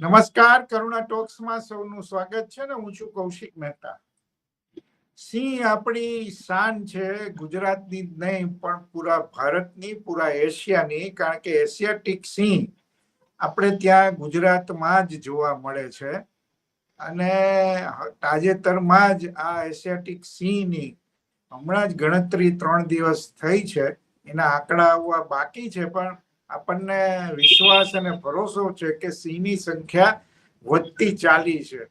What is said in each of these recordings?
નમસ્કાર, કરુણા ટોક્સમાં સૌનું સ્વાગત છે ને હું છું કૌશિક મહેતા. સિંહ આપણી શાન છે ગુજરાતની જ નહીં, પણ પૂરા ભારતની, પૂરા એશિયાની, કારણ કે એશિયાટિક સિંહ આપણે ત્યાં ગુજરાતમાં જ જોવા મળે છે. અને તાજેતરમાં જ આ એશિયાટિક સિંહની હમણાં જ ગણતરી ત્રણ દિવસ થઈ છે. એના આંકડા આવવા બાકી છે, પણ આપણને વિશ્વાસ અને ભરોસો છે કે સિંહની સંખ્યા વધતી ચાલી છે.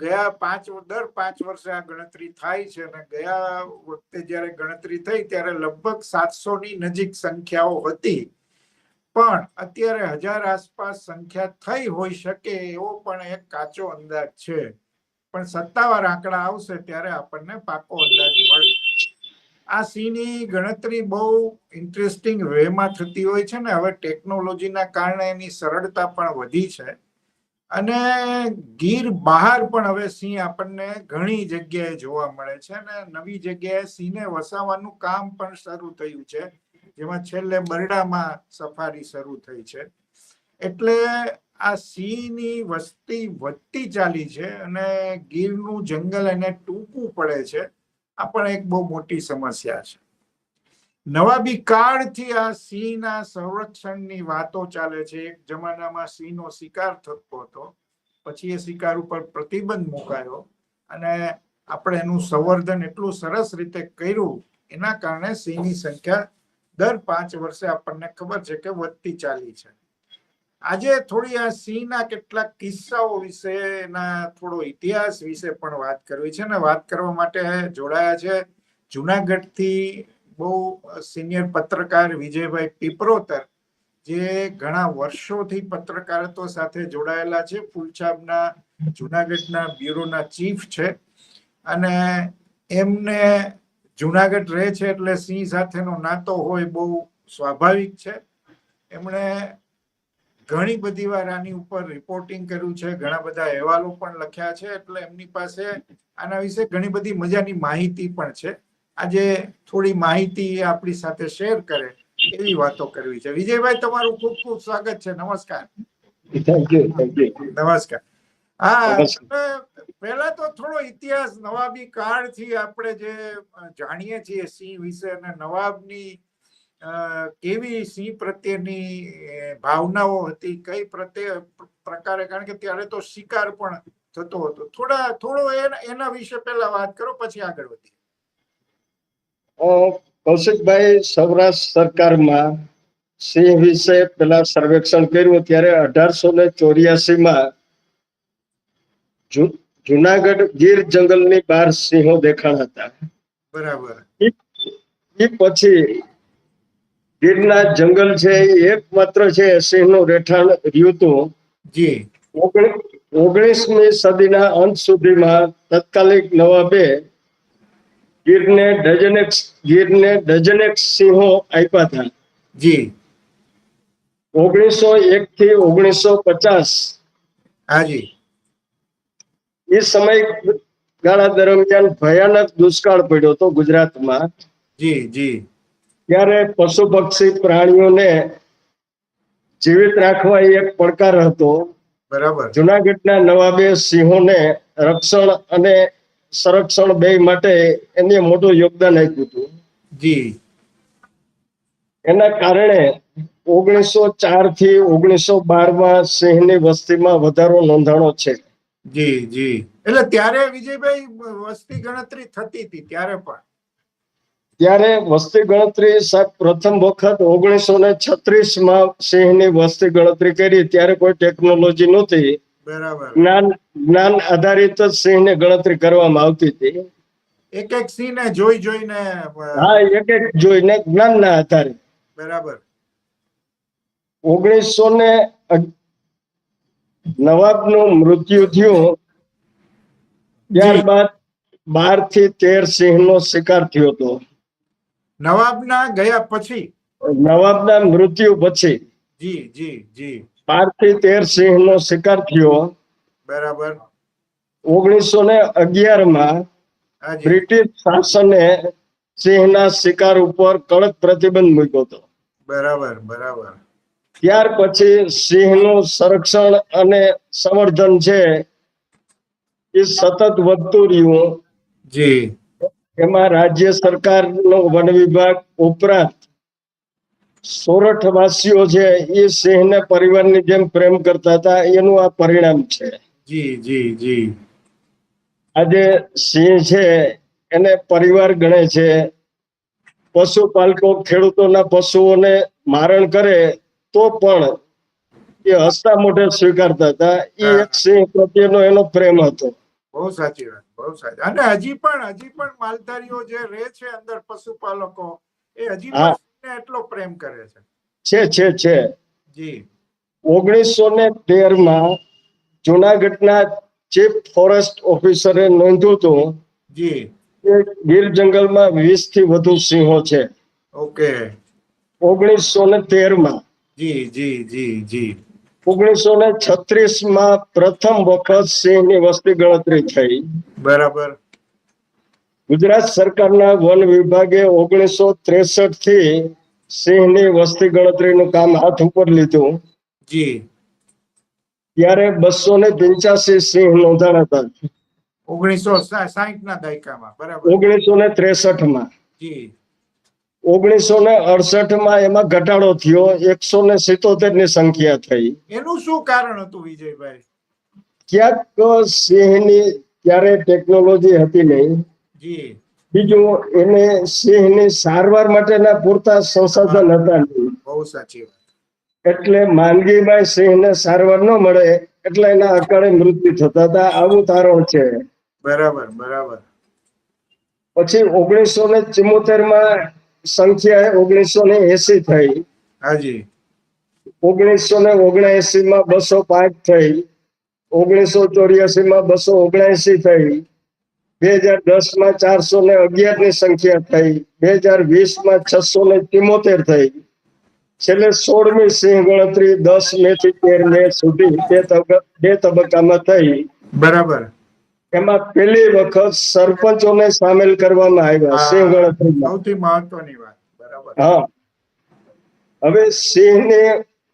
ગયા પાંચ દર પાંચ વર્ષે આ ગણતરી થાય છે અને ગયા વખતે જ્યારે ગણતરી થઈ ત્યારે લગભગ સાતસો ની નજીક સંખ્યાઓ હતી. પણ અત્યારે હજાર આસપાસ સંખ્યા થઈ હોઈ શકે એવો પણ એક કાચો અંદાજ છે. પણ સત્તાવાર આંકડા આવશે ત્યારે આપણને પાકો અંદાજ મળશે. આ સિંહની ગણતરી બહુ ઇન્ટરેસ્ટિંગ વેમાં થતી હોય છે ને, હવે ટેકનોલોજીના કારણે એની સરળતા પણ વધી છે. અને ગીર બહાર પણ હવે સિંહ આપણને ઘણી જગ્યાએ જોવા મળે છે અને નવી જગ્યાએ સિંહને વસાવવાનું કામ પણ શરૂ થયું છે. જેમાં છેલ્લે બરડામાં સફારી શરૂ થઈ છે. એટલે આ સિંહની વસ્તી વધતી ચાલી છે અને ગીરનું જંગલ એને ટૂંકું પડે છે. આ પણ એક બહુ મોટી સમસ્યા છે. નવાબી કાળથી આ સિંહના સંરક્ષણની વાતો ચાલે છે. એક જમાનામાં સિંહનો શિકાર થતો હતો. પછી એ શિકાર ઉપર પ્રતિબંધ મુકાયો અને આપણે એનું સંવર્ધન એટલું સરસ રીતે કર્યું એના કારણે સિંહની સંખ્યા દર પાંચ વર્ષે આપણને ખબર છે કે વધતી ચાલી છે. આજે થોડી આ સિંહના કેટલાક કિસ્સાઓ વિશેના થોડો ઇતિહાસ વિશે પણ વાત કરવી છે ને વાત કરવા માટે જોડાયા છે. જુનાગઢથી બહુ સિનિયર પત્રકાર વિજયભાઈ પીપરોતર, જે ઘણા વર્ષોથી પત્રકારત્વ સાથે જોડાયેલા છે ફૂલછાબના જુનાગઢના બ્યુરોના ચીફ છે અને એમને જુનાગઢ રહે છે એટલે સિંહ સાથેનો નાતો હોય બહુ સ્વાભાવિક છે. એમણે ઘણી બધી વાર આની ઉપર રિપોર્ટિંગ કર્યું છે ઘણા બધા અહેવાલો પણ લખ્યા છે એટલે એમની પાસે આના વિશે ઘણી બધી મજાની માહિતી પણ છે. આજે થોડી માહિતી આપણી સાથે શેર કરે એવી વાતો કરવી છે. વિજયભાઈ તમારું ખૂબ ખૂબ સ્વાગત છે. નમસ્કાર. નમસ્કાર. હા પહેલા તો થોડો ઇતિહાસ નવાબી કાળથી આપણે જે જાણીએ છીએ સિંહ વિશે અને નવાબની કેવી સિંહ પ્રત્યેની ભાવનાઓ હતી કઈ પ્રત્યે પ્રકારે? કારણ કે ત્યારે તો શિકાર પણ થતો હતો. થોડા થોડો એના વિશે પહેલા વાત કરો પછી આગળ વધીએ. કૌશિકભાઈ સૌરાષ્ટ્ર સરકારમાં સિંહ વિશે પેલા સર્વેક્ષણ કર્યું ત્યારે અઢારસો ને ચોર્યાસી માં જુનાગઢ ગીર જંગલની બહાર સિંહો દેખાણ હતા. બરાબર. એ પછી ગીરના જંગલ છે એકમાત્ર છે સિંહનું રહેઠાણ રહ્યું જી. ઓગણીસમી સદીના અંત સુધીમાં તત્કાલિક નવાબે ગીરને ડઝનેક ગીરને ડઝનેક સિંહો આપ્યા હતા. જી. ઓગણીસો એક થી ઓગણીસો પચાસ. હાજી એ સમય ગાળા દરમિયાન ભયાનક દુષ્કાળ પડ્યો હતો ગુજરાતમાં. જી જી. ત્યારે પશુ પક્ષી પ્રાણીઓને જીવિત રાખવા એ એક પડકાર હતો. બરાબર. જુનાગઢના નવાબે સિંહોને રક્ષણ અને સંરક્ષણ બે માટે એને મોટું યોગદાન આપ્યું હતું. જી. એના કારણે ઓગણીસો ચારથી ઓગણીસો બારમાં સિંહની વસ્તીમાં વધારો નોંધાણો છે. જી જી. એટલે ત્યારે વિજયભાઈ વસ્તી ગણતરી થતી હતી ત્યારે પણ. ત્યારે વસ્તી ગણતરી સાહેબ પ્રથમ વખત ઓગણીસો ને છત્રીસમાં સિંહની વસ્તી ગણતરી કરી. ત્યારે કોઈ ટેકનોલોજી નહોતી. જ્ઞાન જ્ઞાન આધારિત જ સિંહની ગણતરી કરવામાં આવતી હતી. એક એક સિંહ ને જોઈ જોઈને હા એક એક જોઈને જ્ઞાનના આધારે. બરાબર. ઓગણીસો ને નવાબનું મૃત્યુ થયું. ત્યારબાદ બારથી તેર સિંહ નો શિકાર થયો હતો. નવાબના ગયા પછી? નવાબના મૃત્યુ પછી જી જી જી. બાર તેર સિંહ નો શિકાર થયો. બરાબર. ઓગણીસો ને અગિયારમાં બ્રિટિશ શાસને સિંહના શિકાર ઉપર કડક પ્રતિબંધ મૂક્યો હતો. બરાબર બરાબર. ત્યાર પછી સિંહનું સંરક્ષણ અને સંવર્ધન છે એ સતત વધતું રહ્યું. જી. એમાં રાજ્ય સરકારનો વન વિભાગ ઉપરાંત સોરઠ વાસીઓ છે એ સિંહને પરિવારની જેમ પ્રેમ કરતા હતા એનું આ પરિણામ છે. જી જી જી. આજે સિંહ છે એને પરિવાર ગણે છે. પશુપાલકો ખેડૂતોના પશુઓને મારણ કરે તો પણ એ હસતા મોઢે સ્વીકારતા હતા. એ એક સિંહ પ્રત્યેનો એનો પ્રેમ હતો. બહુ સાચી વાત. બહુ સારી અને હજી પણ હજી પણ માલધારીઓ જે રહે છે અંદર પશુપાલકો એ હજી એટલો પ્રેમ કરે છે. છે છે છે. જી. ઓગણીસો ને તેરમાં જુનાગઢના ચીફ ફોરેસ્ટ ઓફિસરે નોંધ્યું હતું જી. કે ગીર જંગલમાં વીસથી વધુ સિંહો છે. ઓકે. ઓગણીસો ને તેરમાં જી જી જી જી. ઓગણીસો ને છત્રીસમાં પ્રથમ વખત સિંહની વસ્તી ગણતરી થઈ. બરાબર. ગુજરાત સરકારના વન વિભાગે ઓગણીસો ત્રેસઠથી સિંહની વસ્તી ગણતરીનું કામ હાથ ઉપર લીધું. જી. ત્યારે બસો ને પંચ્યાસી સિંહ નોંધાણા હતા. ઓગણીસો સાહીઠ ના દાયકામાં બરાબર. ઓગણીસો ને ત્રેસઠમાં જી. ઓગણીસો ને અડસઠમાં એમાં ઘટાડો થયો એકસો ને સિત્તોતેરની સંખ્યા થઈ. એનું શું કારણ હતું વિજયભાઈ? ક્યાંક સિંહની ત્યારે ટેકનોલોજી હતી નહીં. બીજું એને સિંહની સારવાર માટેના પૂરતા સંસાધન હતા નહીં. બહુ સાચી એટલે એટલે માંદગીમાં સિંહને સારવાર ન મળે એટલે એના અકાળે મૃત્યુ થતા હતા. આવું તારણ છે. બરાબર બરાબર. પછી ઓગણીસો ને ચુમ્મોતેરમાં સંખ્યા ઓગણીસો ને એસી થઈ. હાજી. ઓગણીસો ને ઓગણએસી માં બસો પાંચ થઈ. ઓગણીસો ચોર્યાસી માં બસો ઓગણએસી થઈ. બે હજાર દસમાં ચારસો ને અગિયારની સંખ્યા થઈ. બે હજાર વીસમાં છસો ને ચુમ્મોતેર થઈ. છેલ્લે સોળમી સિંહ ગણતરી દસ મે થી તેર મે સુધી બે બે તબક્કામાં થઈ. બરાબર. એમાં પહેલી વખત સરપંચોને સામેલ કરવામાં આવ્યા. સિંહ ગણતરીમાં સૌથી મહત્વની વાત બરાબર. હા. હવે સિંહને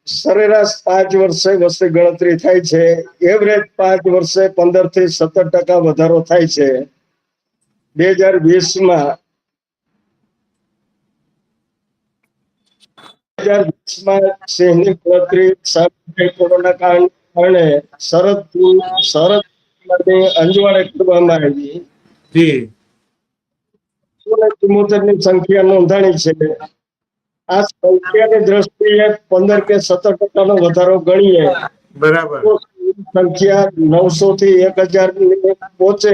સરેરાશ પાંચ વર્ષે વસ્તી ગણતરી થાય છે એવરેજ પાંચ વર્ષે પંદરથી સત્તર ટકા વધારો થાય છે. બે હજાર વીસમાં બે હજાર વીસમાં સિંહની ગણતરી કોરોના કારણે શરદ શરદ અંજવાડે કરવામાં આવી. જી. ચુમ્મોતેરની સંખ્યા નોંધાણી છે. આ સંખ્યાની દ્રષ્ટિએ પંદર કે સત્તર ટકાનો વધારો ગણીએ. બરાબર. સંખ્યા નવસો થી એક હજાર પહોંચે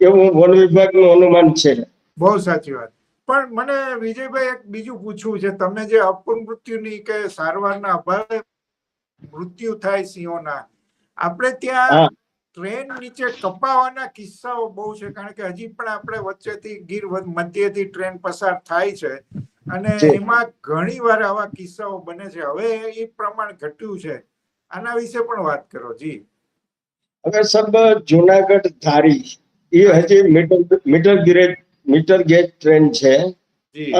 એવું વન વિભાગનું અનુમાન છે. બહુ સાચી વાત. પણ મને વિજયભાઈ એક બીજું પૂછવું છે. તમે જે અપમૃત્યુની કે સારવારના અભાવે મૃત્યુ થાય સિંહોના આપણે. ત્યાં ટ્રેન નીચે કપાવાના કિસ્સાઓ બહુ છે કારણ કે હજી પણ આપણે વચ્ચેથી ગીર મધ્યથી ટ્રેન પસાર થાય છે અને એમાં ઘણી વાર આવા કિસ્સાઓ બને છે. હવે એ પ્રમાણ ઘટ્યું છે. આના વિશે પણ વાત કરો જી. હવે સબ જુનાગઢ ધારી એ હજી metre metre gauge metre gauge train છે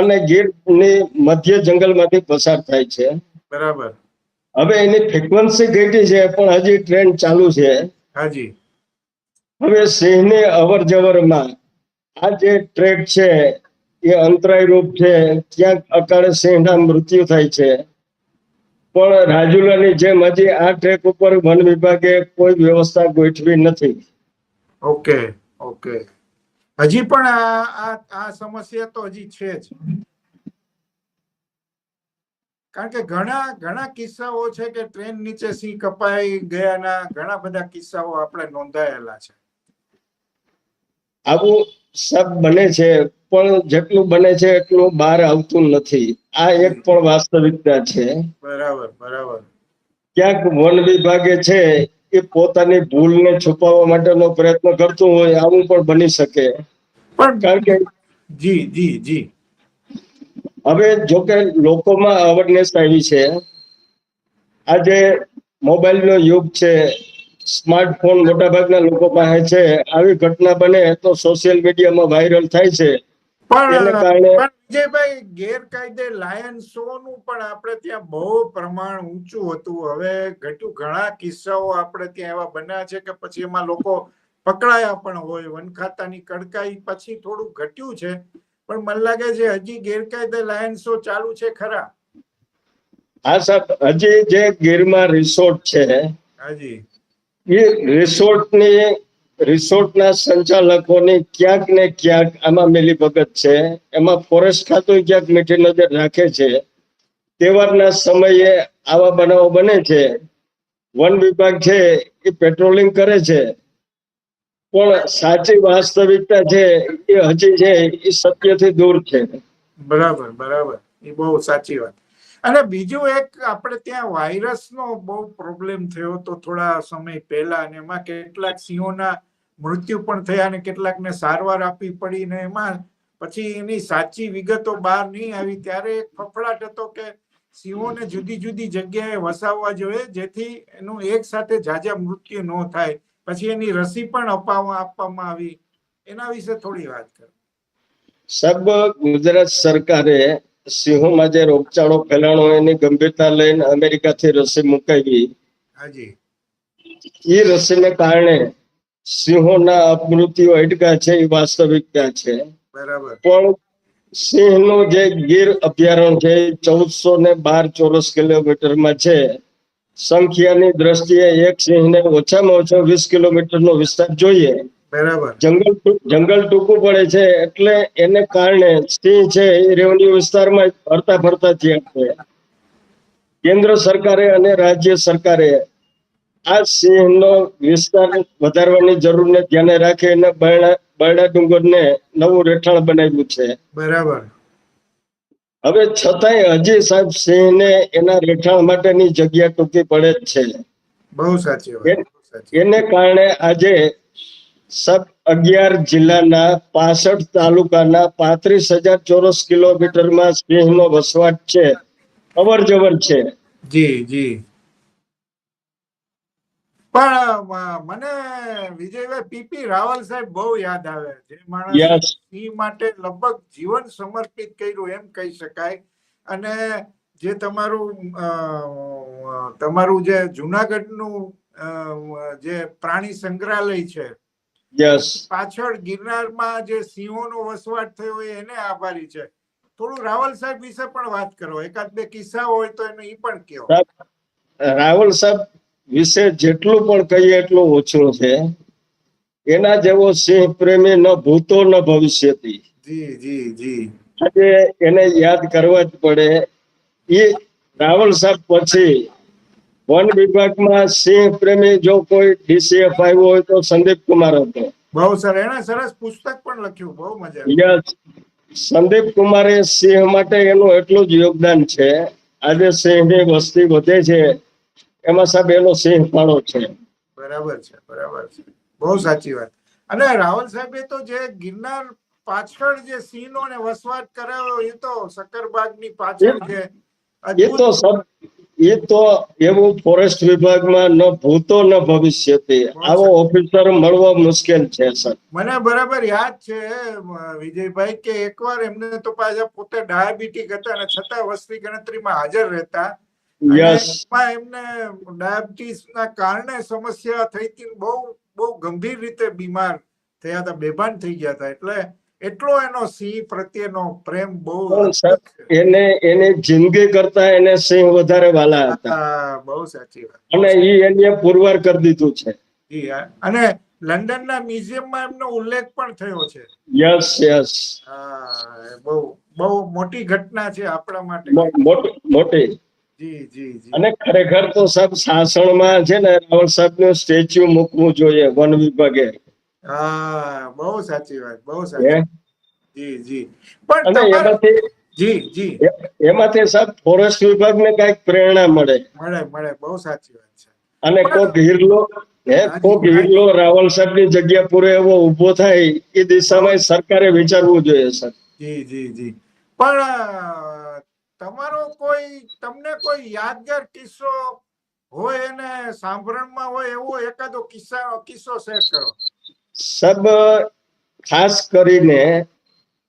અને ગીર ને મધ્ય જંગલમાંથી પસાર થાય છે. બરાબર. હવે એની ફ્રીક્વન્સી ઘટી છે પણ હજી ટ્રેન ચાલુ છે. હાજી. હવે સિંહની અવર જવરમાં આ જે ટ્રેક છે એ અંતરાય રૂપ છે ક્યાંક અકાળે સિંહના મૃત્યુ થાય છે. પણ રાજુલાની જેમ હજી આ ટ્રેક ઉપર વન વિભાગે કોઈ વ્યવસ્થા ગોઠવી નથી. Okay okay. હજી પણ આ આ આ સમસ્યા તો હજી છે જ. કારણ કે ઘણા ઘણા કિસ્સાઓ છે કે ટ્રેન નીચે સિંહ કપાઈ ગયાના ઘણા બધા કિસ્સાઓ આપણે નોંધાયેલા છે. આવું સબ બને છે પણ જેટલું બને છે એટલું બહાર આવતું નથી. આ એક પણ વાસ્તવિકતા છે. બરાબર બરાબર. ક્યાંક વન વિભાગે છે એ પોતાની ભૂલને છુપાવવા માટેનો પ્રયત્ન કરતું હોય આવું પણ બની શકે. પણ કારણ કે જી જી જી. હવે જો કે લોકોમાં અવેરનેસ આવી છે. આજે મોબાઈલનો યુગ છે સ્માર્ટફોન મોટાભાગના લોકો પાસે છે. આવી ઘટના બને તો સોશિયલ મીડિયામાં વાયરલ થાય છે. પણ વિજયભાઈ ગેરકાયદે લાયન શો નું પણ આપણે ત્યાં બહુ પ્રમાણ ઊંચું હતું. હવે ઘટ્યું ઘણા કિસ્સાઓ આપણે ત્યાં એવા બન્યા છે કે પછી એમાં લોકો પકડાયા પણ હોય. વન ખાતાની કડકાઈ પછી થોડું ઘટ્યું છે. પણ મને લાગે છે હજી ગેરકાયદે લાયન શો ચાલુ છે ખરા. હા સાહેબ હજી જે ગીરમાં રિસોર્ટ છે હાજી. એ રિસોર્ટની રિસોર્ટના સંચાલકોની ક્યાંક ને ક્યાંક આમાં મિલીભગત છે. એમાં ફોરેસ્ટ ખાતું ક્યાંક મીઠી નજર રાખે છે. તહેવારના સમયે આવા બનાવો બને છે. વન વિભાગ છે એ પેટ્રોલિંગ કરે છે. પણ સાચી વાસ્તવિકતા છે એ હજી છે એ સત્યથી દૂર છે. બરાબર બરાબર. એ બહુ સાચી વાત. અને બીજું એક આપણે ત્યાં વાયરસનો બહુ પ્રોબ્લેમ થયો તો થોડા સમય પહેલા અને એમાં કેટલાક સિંહોના મૃત્યુ પણ થયા અને કેટલાકને સારવાર આપવી પડી ને એમાં પછી એની સાચી વિગતો બહાર નહીં આવી. ત્યારે એક ફફડાટ હતો કે સિંહોને જુદી જુદી જગ્યાએ વસાવવા જોઈએ જેથી એનું એક સાથે ઝાઝા મૃત્યુ ન થાય. પછી એની રસી પણ અપાવવા આપવામાં આવી. એના વિશે થોડી વાત કરો. સબ ગુજરાત સરકારે સિંહોમાં જે રોગચાળો ફેલાણો એની ગંભીરતા લઈને અમેરિકાથી રસી મુકાવી. હાજી. એ રસીને કારણે સિંહોના અપમૃત્યુ અટક્યા છે એ વાસ્તવિકતા છે? બરાબર. પણ સિંહનો જે ગીર અભયારણ્ય છે ચૌદસો ને બાર ચોરસ કિલોમીટરમાં છે. સંખ્યાની દ્રષ્ટિએ એક સિંહને ઓછામાં ઓછો વીસ કિલોમીટરનો વિસ્તાર જોઈએ. બરાબર. જંગલ જંગલ ટૂંકું પડે છે એટલે એને કારણે સિંહ છે એ રેવન્યુ વિસ્તારમાં ફરતા ફરતા થયા છે. કેન્દ્ર સરકારે અને રાજ્ય સરકારે આ સિંહનો વિસ્તાર વધારવાની જરૂરને ધ્યાને રાખી અને બરણા બરડા ડુંગરને નવું રહેઠાણ બનાવ્યું છે. બરાબર. હવે છતાંય હજી સાહેબ સિંહ ને એના રહેઠાણ માટેની જગ્યા ટૂંકી પડે જ છે. બહુ સાચી એને કારણે આજે સબ અગિયાર જિલ્લાના પાસઠ તાલુકાના પાંત્રીસ હજાર ચોરસ કિલોમીટરમાં સિંહનો વસવાટ છે. અવર જવર છે. જી જી. પણ મને વિજયભાઈ પીપી રાવલ સાહેબ બહુ યાદ આવે. જે માણસ સિંહ માટે લગભગ જીવન સમર્પિત કર્યું એમ કહી શકાય. અને જે તમારું તમારું જે જુનાગઢનું જે પ્રાણી સંગ્રહાલય છે. પાછળ ગિરનારમાં જે સિંહોનો વસવાટ થયો હોય એને આભારી છે. થોડું રાવલ સાહેબ વિશે પણ વાત કરો. એકાદ બે કિસ્સા હોય તો એનો ઈ પણ કયો. રાવલ સાહેબ વિશે જેટલું પણ કહીએ એટલું ઓછું છે. એના જેવો સિંહ પ્રેમી ન ભૂતો ન ભવિષ્યથી જી જી જી. આજે એને યાદ કરવા જ પડે. એ રાવલ સાહેબ પછી વન વિભાગમાં સિંહ પ્રેમી જો કોઈ ડીસીએફ આવ્યો હોય તો સંદીપ કુમાર હતો. બહુ સરસ એને સરસ પુસ્તક પણ લખ્યું બહુ મજા. યસ. સંદીપ કુમારે સિંહ માટે એનું એટલું જ યોગદાન છે. આજે સિંહની વસ્તી વધે છે. એમાં સાહેબ એનો સિંહ ફાળો છે. બરાબર છે બરાબર છે. બહુ સાચી વાત. અને રાહુલ સાહેબે તો જે ગિરનાર પાછળ જે સિંહનો ને વસવાટ કરાવ્યો એ તો સકરબાગની પાછળ છે. એ તો સબ એ તો એવું ફોરેસ્ટ વિભાગમાં ન ભૂતો ન ભવિષ્યથી આવો ઓફિસર મળવો મુશ્કેલ છે સર મને બરાબર યાદ છે વિજયભાઈ કે એકવાર એમને તો પાછા પોતે ડાયાબિટીક હતા અને છતાં વસ્તી ગણતરીમાં હાજર રહેતા. એમને ડાયાબિટીસ ના કારણે સમસ્યા થઈ હતી બહુ બહુ ગંભીર રીતે બીમાર થયા હતા બેભાન થઈ ગયા હતા. એટલે એટલો એનો સિંહ પ્રત્યેનો પ્રેમ બહુ. એને જિંદગી કરતા એને સિંહ વધારે વાલા હતા. બહુ સાચી વાત. અને એ એને પુરવાર કરી દીધું છે. અને લંડન અને લંડનના મ્યુઝિયમમાં એમનો ઉલ્લેખ પણ થયો છે. યસ યસ હા બહુ બહુ મોટી ઘટના છે આપણા માટે. મોટી મોટી. અને ખરેખર તો સાહેબ સાસણમાં છે ને રાવણ સાહેબનું સ્ટેચ્યુ મૂકવું જોઈએ વન વિભાગે. હા બહુ સાચી વાત બહુ સાચી. જી જી. પણ એમાંથી જી જી. એમાંથી સાહેબ ફોરેસ્ટ વિભાગને કંઈક પ્રેરણા મળે. મળે મળે બહુ સાચી વાત છે. અને કોક હિરલો હે કોક હિરલો રાવલ સાહેબની જગ્યા પૂરે એવો ઊભો થાય એ દિશામાં સરકારે વિચારવું જોઈએ સર જી જી જી. પણ તમારો કોઈ તમને કોઈ યાદગાર કિસ્સો હોય અને સાંભળણમાં હોય એવો એકાદો કિસ્સા કિસ્સો શેર કરો. સબ ખાસ કરીને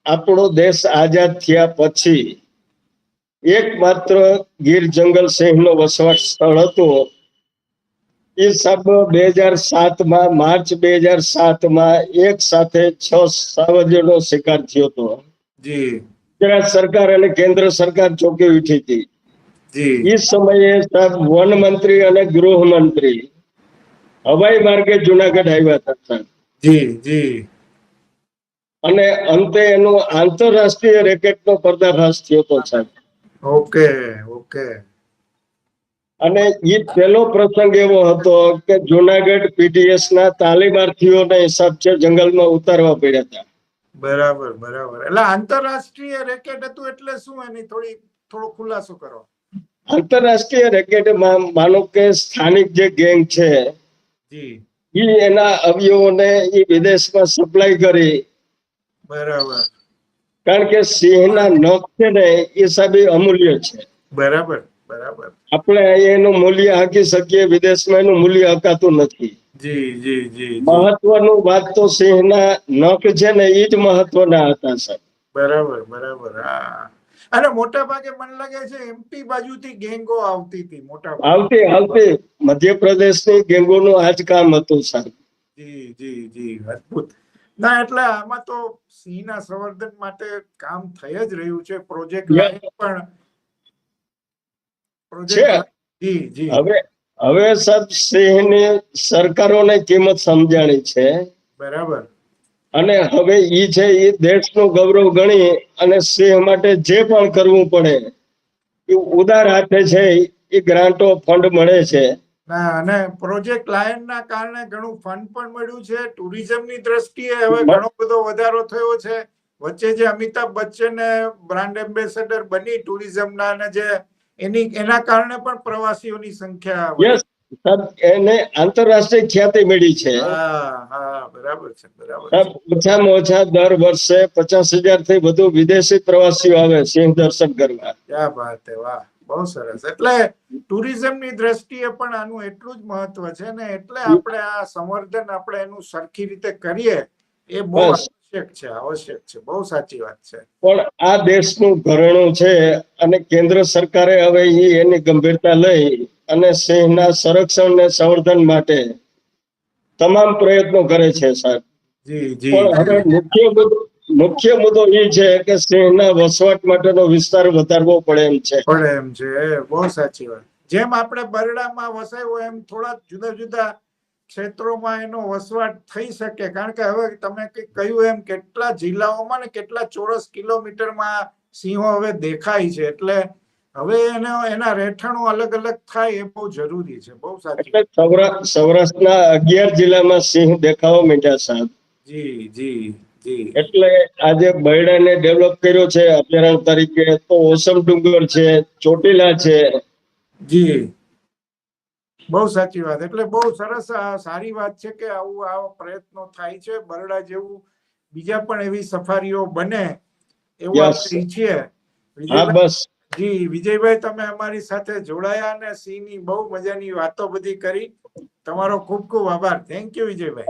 આપણો દેશ આઝાદ થયા પછી એકમાત્ર ગીર જંગલ સિંહનો વસવાટ સ્થળ હતો. એ સબ બે હજાર સાતમાં માર્ચ બે હજાર સાતમાં એક સાથે છ સાવજનો શિકાર થયો હતો. જી. ગુજરાત સરકાર અને કેન્દ્ર સરકાર ચોકી ઉઠી હતી. એ સમયે સાહેબ વન મંત્રી અને ગૃહમંત્રી હવાઈ માર્ગે જુનાગઢ આવ્યા હતા સાહેબ. જી જી. અને અંતે એનો આંતરરાષ્ટ્રીય રેકેટનો પર્દાફાશ થયો હતો સાહેબ. Okay okay. અને એ પહેલો પ્રસંગ એવો હતો કે જુનાગઢ પીટીએસ ના તાલીમાર્થીઓને હિસાબ છે જંગલમાં ઉતારવા પડ્યા હતા. બરાબર બરાબર. એટલે આંતરરાષ્ટ્રીય રેકેટ હતું એટલે શું એની થોડી થોડો ખુલાસો કરો. આંતરરાષ્ટ્રીય રેકેટમાં માનો કે સ્થાનિક જે ગેંગ છે જી. એ એના અવયવોને એ વિદેશમાં સપ્લાય કરી. બરાબર. કારણ કે સિંહના નખ છે ને એ સાબી અમૂલ્ય છે. બરાબર બરાબર. આપણે એનું મૂલ્ય હાકી શકીએ વિદેશમાં એનું મૂલ્ય હકાતું નથી. જી જી જી જી. મહત્વનું વાત તો સિંહના નખ છે ને એ જ મહત્વના હતા સાહેબ. બરાબર બરાબર હા. અને મોટા ભાગે મને લાગે છે એમપી બાજુથી ગેંગો આવતી હતી મોટા આવતી આવતી. મધ્યપ્રદેશની ગેંગોનું આ જ કામ હતું સાહેબ. જી જી જી અદભુત. ના એટલે આમાં તો સિંહના સંવર્ધન માટે કામ થઈ જ રહ્યું છે પ્રોજેક્ટ પણ પ્રોજેક્ટ જી જી. હવે હવે સાહેબ સિંહની સરકારોને કિંમત સમજાણી છે. બરાબર. અને હવે ઈ છે એ દેશનું ગૌરવ ગણી અને સિંહ માટે જે પણ કરવું પડે એ ઉદાર હાથે છે એ ગ્રાન્ટો ફંડ મળે છે. અને પ્રોજેક્ટ લાયન ના કારણે ઘણું ફંડ પણ મળ્યું છે. ટુરિઝમની દ્રષ્ટિએ હવે ઘણો બધો વધારો થયો છે. વચ્ચે જે અમિતાભ બચ્ચન બ્રાન્ડ એમ્બેસેડર બની ટુરિઝમ ના અને જે એની એના કારણે પણ પ્રવાસીઓની સંખ્યા યસ એને આંતરરાષ્ટ્રીય ખ્યાતિ મળી છે. બરાબર છે બરાબર ઓછામાં ઓછા દર વર્ષે પચાસ હજારથી વધુ વિદેશી પ્રવાસીઓ આવે સિંહ દર્શન કરવા. ક્યાં વાત હે વાહ બહુ સરસ. એટલે ટુરિઝમની દ્રષ્ટિએ પણ આનું એટલું જ મહત્વ છે ને એટલે આપણે આ સંવર્ધન આપણે એનું સરખી રીતે કરીએ એ બહુ. આવશ્યક છે આવશ્યક છે. બહુ સાચી વાત છે. પણ આ દેશનું ઘરેણું છે અને કેન્દ્ર સરકારે હવે એની ગંભીરતા લઈ અને સિંહના સંરક્ષણ ને સંવર્ધન માટે તમામ પ્રયત્નો કરે છે સાહેબ. જી જી હવે મુખ્ય મુદ્દો મુખ્ય મુદ્દો એ છે કે સિંહના વસવાટ માટેનો વિસ્તાર વધારવો પડે એમ છે. પડે એમ છે. બહુ સાચી વાત. જેમ આપણે બરડામાં વસાયો એમ થોડા જુદા જુદા ક્ષેત્રોમાં એનો વસવાટ થઈ શકે. કારણ કે હવે તમે કહ્યું એમ કેટલા જિલ્લાઓમાં ને કેટલા ચોરસ કિલોમીટરમાં સિંહો હવે દેખાય છે. એટલે હવે એનો એના રહેઠાણો અલગ અલગ થાય એ બહુ જરૂરી છે. બહુ સાચી સૌરાષ્ટ્રના અગિયાર જિલ્લામાં સિંહ દેખાવા માંડ્યા સાહેબ. જી જી જી. એટલે આજે બૈડાને ડેવલપ કર્યો છે. અભયારણ્ય તરીકે તો ઓસમ ડુંગર છે ચોટીલા છે. જી. બહુ સાચી વાત. એટલે બહુ સરસ સારી વાત છે કે આવું આવા પ્રયત્નો થાય છે. બરડા જેવું બીજા પણ એવી સફારીઓ બને એવું. આપણે ઈચ્છીએ. બસ. જી વિજયભાઈ તમે અમારી સાથે જોડાયા અને સિંહની બહુ મજાની વાતો બધી કરી. તમારો ખૂબ ખૂબ આભાર. Thank you Vijaybhai.